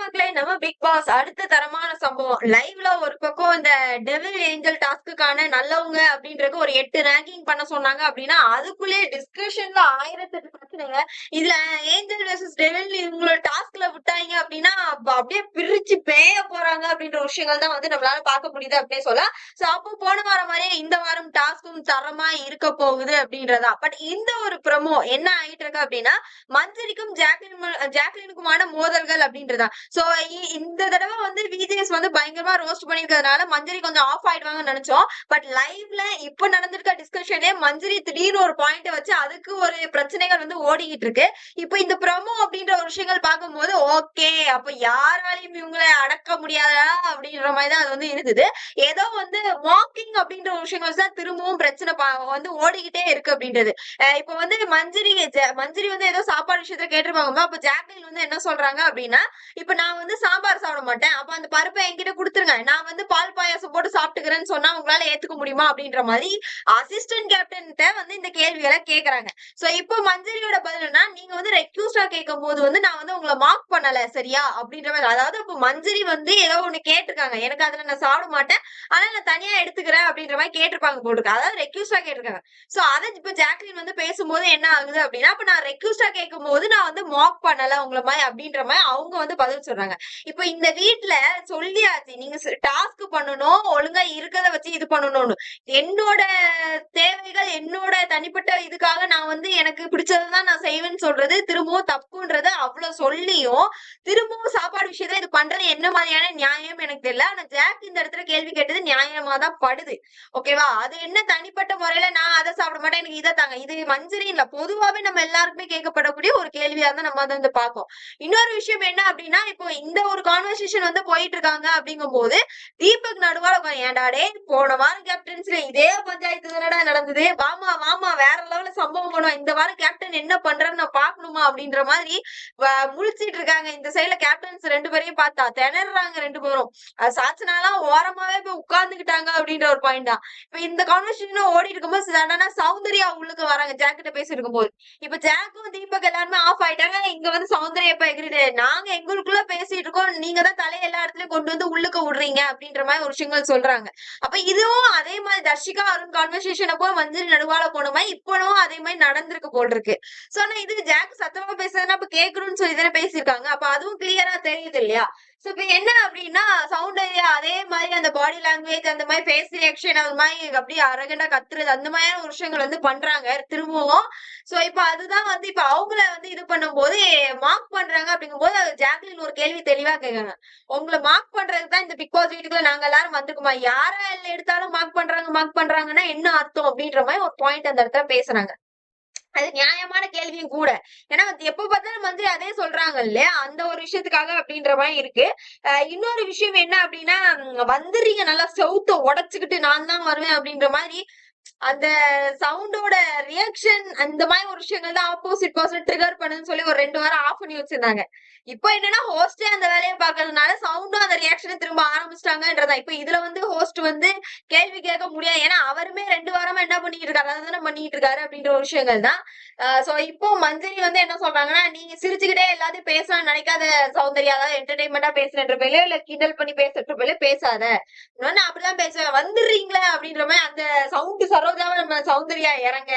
மக்களே நம்ம big pass அடுத்த தரமான சம்பவம். லைவ்ல ஒரு பக்கம் இந்த டெவில் ஏஞ்சல் டாஸ்க்குக்கான நல்லவங்க அப்படின்றக்கு ஒரு எட்டு ரேங்கிங் பண்ண சொன்னாங்க அப்படின்னா அதுக்குள்ளே டிஸ்கஷன்ல ஆயிரத்தெட்டு பிரச்சனைங்க. இதுல ஏஞ்சல் வெர்சஸ் டெவில் இவங்களோட டாஸ்க்ல விட்டாங்க அப்படின்னா அப்ப அப்படியே பிரிச்சு பேய போறாங்க அப்படின்ற விஷயங்கள் தான் வந்து நம்மளால பார்க்க முடியுது அப்படின்னு சொல்லலாம். சோ அப்போ போன வாரம் மாதிரியே இந்த வாரம் டாஸ்க்கும் தரமா இருக்க போகுது அப்படின்றதா. பட் இந்த ஒரு ப்ரமோ என்ன ஆயிட்டு இருக்கு அப்படின்னா மஞ்சரிக்கும் ஜாக்லின் ஜாக்லினுக்குமான மோதல்கள் அப்படின்றதா. சோ இந்த தடவை வந்து விஜிஎஸ் வந்து பயங்கரமா ரோஸ்ட் பண்ணிருக்கிறதுனால மஞ்சரி கொஞ்சம் ஆஃப் ஆயிடுவாங்கன்னு நினைச்சோம். பட் லைவ்ல இப்ப நடந்திருக்க டிஸ்கஷனே மஞ்சரி திடீர்னு ஒரு பாயிண்ட் வச்சு அதுக்கு ஒரு பிரச்சனைகள் வந்து ஓடிக்கிட்டு இருக்கு. இப்போ இந்த ப்ரமோ அப்படின்ற ஒரு விஷயங்கள் பார்க்கும்போது ஓகே அப்ப யாராலையும் இவங்களை அடக்க முடியாதா அப்படின்ற மாதிரி தான் அது வந்து இருந்தது. ஏதோ வந்து வாக்கிங் அப்படின்ற ஒரு விஷயங்கள் தான் திரும்பவும் பிரச்சனை பா- வந்து ஓடிக்கிட்டே இருக்கு அப்படின்றது. இப்ப வந்து மஞ்சரி ஜ- மஞ்சரி வந்து ஏதோ சாப்பாடு விஷயத்த கேட்டிருப்பாங்க அப்ப ஜாக்லின் வந்து என்ன சொல்றாங்க அப்படின்னா இப்ப நான் வந்து சாம்பார் சாப்பிட மாட்டேன். அப்ப அந்த பருப்பை என்கிட்ட கொடுத்துருங்க. நான் வந்து பால் பாயாசம் போட்டு சாப்பிட்டுக்கிறேன்னு சொன்னா உங்களால ஏத்துக்க முடியுமா அப்படின்ற மாதிரி அசிஸ்டன்ட் கேப்டன் கேள்விகளை கேக்குறாங்க. சோ இப்போ மஞ்சரியோட பதில்னா நீங்க வந்து ரெக்யூஸ்டா கேட்கும் போது வந்து நான் வந்து உங்களை மார்க் பண்ணல சரியா? அப்படின்ற மாதிரி. அதாவது இப்போ மஞ்சரி வந்து ஏதோ ஒண்ணு கேட்டிருக்காங்க. எனக்கு அதுல நான் சாப்பிட மாட்டேன். ஆனா நான் தனியா எடுத்துக்கிறேன் அப்படின்ற மாதிரி கேட்டிருப்பாங்க போட்டுருக்கு அதாவது ரெக்யூஸ்டா கேட்டிருக்காங்க. சோ அதை இப்ப ஜாக்லின் வந்து பேசும்போது என்ன ஆகுது அப்படின்னா இப்ப நான் ரெக்யூஸ்டா கேட்கும் போது நான் வந்து மார்க் பண்ணல உங்களை மாதிரி அப்படின்ற மாதிரி அவங்க வந்து பதில் சொல்றாங்க. இப்ப இந்த வீட்டுல சொல்லியாச்சு நீங்க டாஸ்க் பண்ணணும் ஒழுங்கா இருக்கிறத வச்சு இது பண்ணணும்னு. என்னோட தேவைகள் என்னோட தனிப்பட்ட இதுக்காக நான் வந்து எனக்கு பிடிச்சதுதான் நான் செய்வேன்னு சொல்றது. திரும்பவும் தப்பு தப்புன்றது அவ்வளவு சொல்லியும் திரும்பவும் சாப்பாடு விஷயத்த இது பண்றது என்ன மாதிரியான நியாயம் எனக்கு தெரியல. ஆனா ஜாக் இந்த இடத்துல கேள்வி கேட்டது நியாயமா தான் படுது ஓகேவா அது என்ன தனிப்பட்ட முறையில நான் அதை சாப்பிட மாட்டேன் எனக்கு இதை தாங்க. இது மஞ்சரி இல்ல. பொதுவாவே நம்ம எல்லாருக்குமே கேட்கப்படக்கூடிய ஒரு கேள்வியா தான் நம்ம அதை வந்து பார்ப்போம். இன்னொரு விஷயம் என்ன அப்படின்னா இப்போ இந்த ஒரு கான்வர்சேஷன் வந்து போயிட்டு இருக்காங்க அப்படிங்கும் போது தீபக் நடுவால ஏண்டாடே போன வாரம் கேப்டன்ஸ்ல இதே பஞ்சாயத்து தானடா நடந்தது. வாமா வாமா வேற லெவல சம்பவம் பண்ணுவோம் இந்த வாரம் கேப்டன் என்ன பண்றான்னு நான் பாக்கணுமா அப்படின்ற மாதிரி முழிச்சிட்டு இருக்காங்க இந்த சைடுல கேப்டன்ஸ் ரெண்டு பேரையும் பார்த்தா திணறாங்க ரெண்டு பேரும். சாச்சனாலாம் ஓரமாவே போய் உட்கார்ந்துகிட்டாங்க அப்படின்ற ஒரு பாயிண்ட் தான். இப்ப இந்த கான்வர்சேஷன் ஓடி இருக்கும்போது சடனா சௌந்தர்யா உள்ளுக்கு வராங்க ஜாக்கிட்ட பேசி இருக்கும்போது. இப்ப ஜாக்கும் தீபக் எல்லாருமே ஆஃப் ஆயிட்டாங்க. இங்க வந்து சௌந்தர்யா இப்ப எகிரிட்டு நாங்க எங்களுக்குள்ள பேசிட்டு இருக்கோம். நீங்க தான் தலை எல்லா இடத்துலயும் கொண்டு வந்து உள்ளுக்க விடுறீங்க. அப்படின்ற மாதிரி ஒரு விஷயங்கள் சொல்றாங்க. அப்ப இதுவும் அதே மாதிரி தர்ஷிகா அருண் கான்வர்சேஷன் அப்போ மஞ்சள் நடுவால போன மாதிரி இப்பவும் அதே மாதிரி நடந்திருக்கு போல் இருக்கு. சோ ஆனா இது ஜாக் சத்தமா பேசுறதுன்னா அப்ப கேக்குறோம்னு சொல்லி தானே பேசியிருக்காங்க. அப்ப அதுவும் கிளியரா தெரியுது இல்லையா சோ இப்ப என்ன அப்படின்னா சௌந்தர்யா அதே மாதிரி அந்த பாடி லாங்குவேஜ் அந்த மாதிரி ஃபேஸ் ரியாக்ஷன் அந்த மாதிரி அப்படியே அரகண்டா கத்துறது அந்த மாதிரியான ஒரு விஷயங்கள் வந்து பண்றாங்க. திரும்பவும் சோ இப்ப அதுதான் வந்து இப்ப அவங்கள வந்து இது பண்ணும்போது மார்க் பண்றாங்க அப்படிங்கும்போது போது ஜாக்லின் ஒரு கேள்வி தெளிவா கேட்காங்க உங்களை மார்க் பண்றதுக்கு தான் இந்த பிக் பாஸ் வீட்டுக்குள்ள நாங்க எல்லாரும் வந்திருக்கோமா? யாரா எடுத்தாலும் மார்க் பண்றாங்க மார்க் பண்றாங்கன்னா என்ன அர்த்தம் அப்படின்ற மாதிரி ஒரு பாயிண்ட் அந்த இடத்துல பேசுறாங்க. அது நியாயமான கேள்வியும் கூட. ஏன்னா வந்து எப்ப பார்த்தாலும் மந்திரி அதே சொல்றாங்க இல்லையா? அந்த ஒரு விஷயத்துக்காக அப்படின்ற மாதிரி இருக்கு. இன்னொரு விஷயம் என்ன அப்படின்னா வந்துறீங்க நல்லா செவுத்த உடைச்சுக்கிட்டு நான் தான் வருவேன் அப்படின்ற மாதிரி அந்த சவுண்டோட ரியாக்ஷன் அந்த மாதிரி ஒரு விஷயங்கள் தான் ஆப்போசிட் பர்சன் ட்ரிகர் பண்ணுன்னு சொல்லி ஒரு ரெண்டு வாரம் ஆஃப் பண்ணி வச்சிருந்தாங்க. இப்போ என்னன்னா ஹோஸ்டே அந்த வேலையை பாக்குறதுனால சவுண்டும் அந்த ரியாக்ஷனை திரும்ப ஆரம்பிச்சிட்டாங்கன்றதா இப்போ இதுல வந்து ஹோஸ்ட் வந்து கேள்வி கேட்க முடியாது. ஏன்னா அவருமே ரெண்டு வாரமா என்ன பண்ணிட்டு இருக்காரு? அதானே பண்ணிட்டு இருக்காரு அப்படின்ற ஒரு விஷயங்கள் தான். சோ இப்போ மஞ்சரி வந்து என்ன சொல்றாங்கன்னா நீங்க சிரிச்சுக்கிட்டே எல்லாத்தையும் பேசணும்னு நினைக்காத சௌந்தர்யா அதாவது என்டர்டைன்மெண்டா பேசுறன்ற பேர்ல இல்ல கிண்டல் பண்ணி பேசுற பேர்ல பேசாத. நான் அப்படிதான் பேசுவேன். வந்துடுறீங்களே அப்படின்ற மாதிரி அந்த சவுண்ட் சரோஜாவை நம்ம சௌந்தர்யா இறங்க.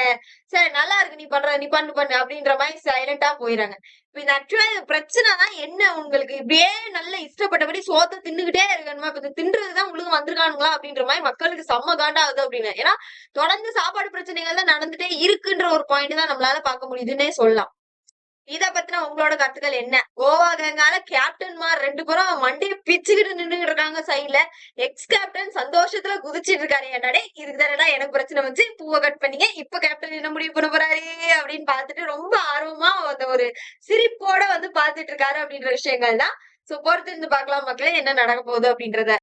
சரி நல்லா இருக்கு நீ பண்ற நீ பண்ணு பண்ணு அப்படின்ற மாதிரி சைலண்டா போயிடுறாங்க இப்ப இந்த ஆக்சுவலா பிரச்சனை தான் என்ன உங்களுக்கு? இப்படியே நல்ல இஷ்டப்பட்டபடி சோத்தை தின்னுகிட்டே இருக்கணுமா? இப்ப தின்றதுதான் உங்களுக்கு வந்திருக்கானுங்களா? அப்படின்ற மாதிரி மக்களுக்கு செம்ம காண்டா ஆகுது அப்படின்னு. ஏன்னா தொடர்ந்து சாப்பாடு பிரச்சனைகள் தான் நடந்துட்டே இருக்குன்ற ஒரு பாயிண்ட் தான் நம்மளால பார்க்க முடியுதுன்னே சொல்லலாம். இத பத்தின உங்களோட கருத்துக்கள் என்ன? கோவா கேங்கால கேப்டன்மார் ரெண்டு பேரும் மண்டையை பிச்சுக்கிட்டு நின்னுட்டு இருக்காங்க சைட்ல எக்ஸ் கேப்டன் சந்தோஷத்துல குதிச்சிட்டு இருக்காரு. என்னடே இதுக்கு தானடா எனக்கு பிரச்சனை வந்து பூவை கட் பண்ணீங்க. இப்ப கேப்டன் என்ன முடிவு பண்ண போறாரு அப்படின்னு பார்த்துட்டு ரொம்ப ஆர்வமா அந்த ஒரு சிரிப்போட வந்து பார்த்துட்டு இருக்காரு அப்படின்ற விஷயங்கள் தான் சோ பொறுத்திருந்து பார்க்கலாம் மக்களே என்ன நடக்க போகுது அப்படின்றத.